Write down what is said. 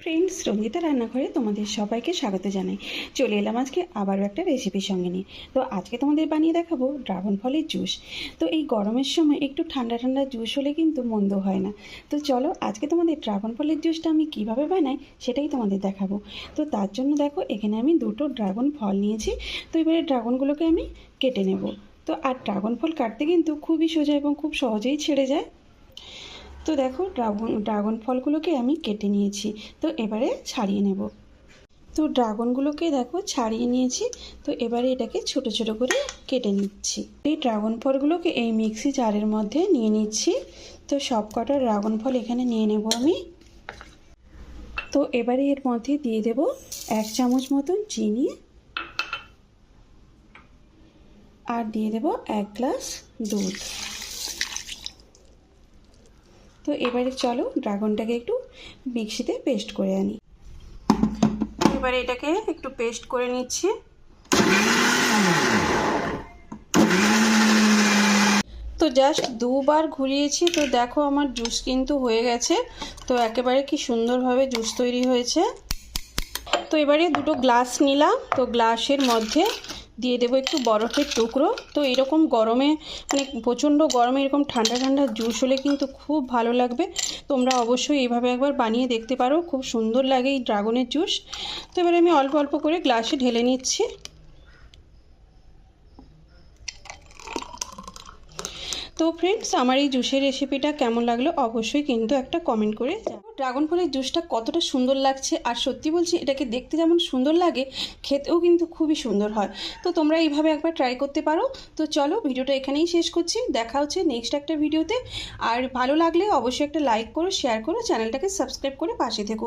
Friends Ranjita রান্নাঘরে তোমাদের সবাইকে স্বাগত জানাই। চলে এলাম আজকে আবারও একটা রেসিপির সঙ্গে নিয়ে। তো আজকে তোমাদের বানিয়ে দেখাবো ড্রাগন ফলের জুস তো এই গরমের সময় একটু ঠান্ডা ঠান্ডা জুস হলে কিন্তু মন্দ হয় না। তো চলো আজকে তোমাদের ড্রাগন ফলের জুসটা আমি কীভাবে বানাই সেটাই তোমাদের দেখাবো। তো তার জন্য দেখো, এখানে আমি দুটো ড্রাগন ফল নিয়েছি। তো এবারে ড্রাগনগুলোকে আমি কেটে নেব। তো আর ড্রাগন ফল কাটতে কিন্তু খুবই সোজা এবং খুব সহজেই ছেড়ে যায়। তো দেখো, ড্রাগন ড্রাগন ফলগুলোকে আমি কেটে নিয়েছি, তো এবারে ছাড়িয়ে নেব। তো ড্রাগনগুলোকে দেখো, ছাড়িয়ে নিয়েছি, তো এবারে এটাকে ছোট ছোট করে কেটে নিচ্ছি। এই ড্রাগন ফলগুলোকে এই মিক্সি জারের মধ্যে নিয়ে নিচ্ছি, তো সব কটা ড্রাগন ফল এখানে নিয়ে নেব আমি। তো এবারে এর মধ্যে দিয়ে দেব এক চামচ মতন চিনি আর দিয়ে দেব এক গ্লাস দুধ। তো এবারে চলো ড্রাগনটাকে একটু মিক্সিতে পেস্ট করে আনি। এবারে এটাকে একটু পেস্ট করে নিচ্ছি। তো জাস্ট দুবার ঘুরিয়েছি, তো দেখো আমার জুস কিন্তু হয়ে গেছে। তো একেবারে কি সুন্দরভাবে জুস তৈরি হয়েছে। তো এবারে দুটো গ্লাস নিলাম, তো গ্লাসের মধ্যে দিয়ে দেবো একটু বরফের টুকরো। তো এরকম গরমে মানে প্রচণ্ড গরমে এরকম ঠান্ডা ঠান্ডা জুস হলে কিন্তু খুব ভালো লাগবে। তোমরা অবশ্যই এভাবে একবার বানিয়ে দেখতে পারো, খুব সুন্দর লাগে এই ড্রাগনের জুস। তো এবারে আমি অল্প অল্প করে গ্লাসে ঢেলে নিচ্ছি। তো ফ্রেন্ডস আমার এই জুসের রেসিপিটা কেমন লাগল অবশ্যই কিন্তু একটা কমেন্ট করে ড্রাগন ফলের জুসটা কতটা সুন্দর লাগছে? আর সত্যি বলছি, এটাকে দেখতে যেমন সুন্দর লাগে, খেতেও কিন্তু খুবই সুন্দর হয়। তো তোমরা এইভাবে একবার ট্রাই করতে পারো। তো চলো ভিডিওটা এখানেই শেষ করছি। দেখা হচ্ছে নেক্সট একটা ভিডিওতে আর ভালো লাগলে অবশ্যই একটা লাইক করো শেয়ার করো চ্যানেলটাকে সাবস্ক্রাইব করে পাশে থেকো।